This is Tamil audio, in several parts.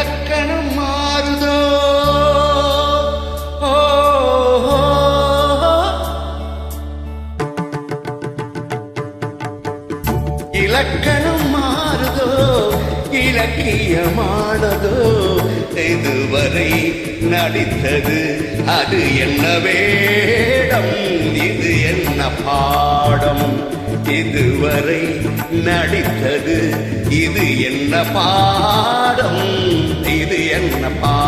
இலக்கணம் மாறுதோ? இலக்கணம் மாறுதோ? இலக்கியமானதோ? இதுவரை நடித்தது அது என்ன வேடம்? இது என்ன பாடம்? இதுவரை நடித்தது இது என்ன பாடம்? இது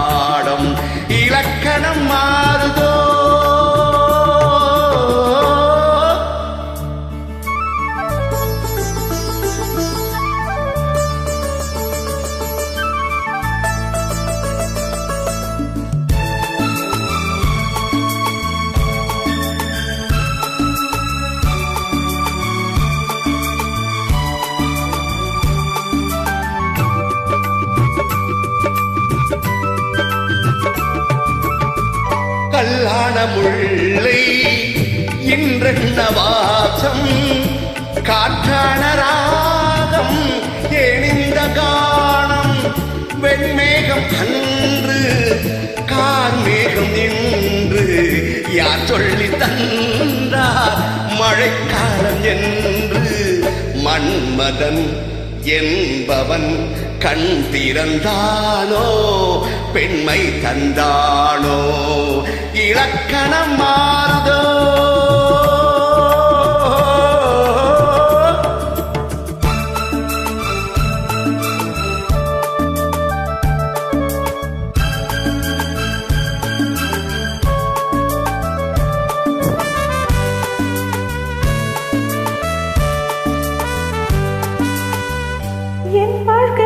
கல்லான முல்லை இன்றென்ன வாசம்? காற்றான ராகம் எணிந்த காணம். வெண்மேகம் அன்று கார்மேகம் நின்று யார் சொல்லி தந்தார்? மழைக்காலம் என்று. மன்மதன் என்பவன் கண் திறந்தானோ பெண்மை தந்தானோ இலக்கணம் மாறுதோ? என் வாழ்க்கை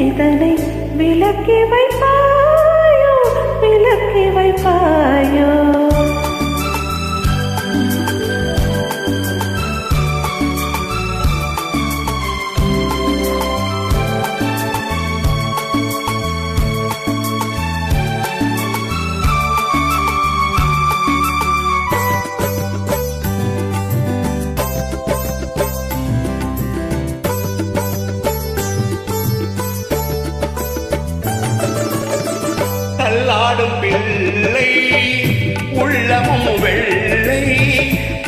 திரைதனை விலக்கி வைப்பாயோ விலக்கி வைப்பாயோ? ஆடும் பிள்ளை உள்ளமும் வெள்ளை.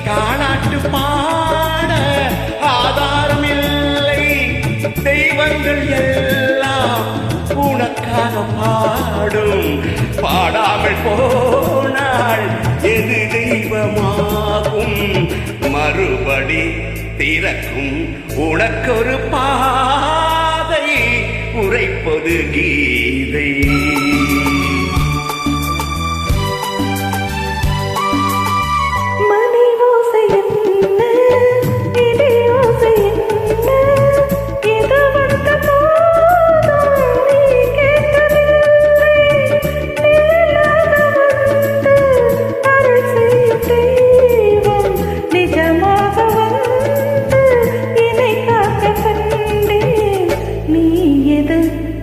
காணாட்டு பாட ஆதாரம் இல்லை தெய்வங்கள் எல்லாம் உனக்காக பாடும். பாடாமல் போனால் எது தெய்வமாகும்? மறுபடி திறக்கும். உனக்கொரு பாதை உரைப்பது கீதை.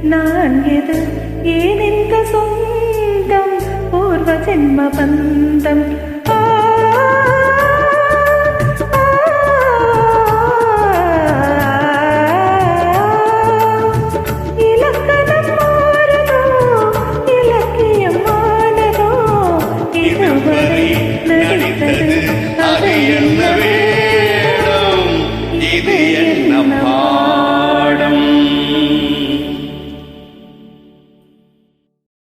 நான் எது? ஏன் சொந்தம்? பூர்வ ஜென்ம பந்தம்.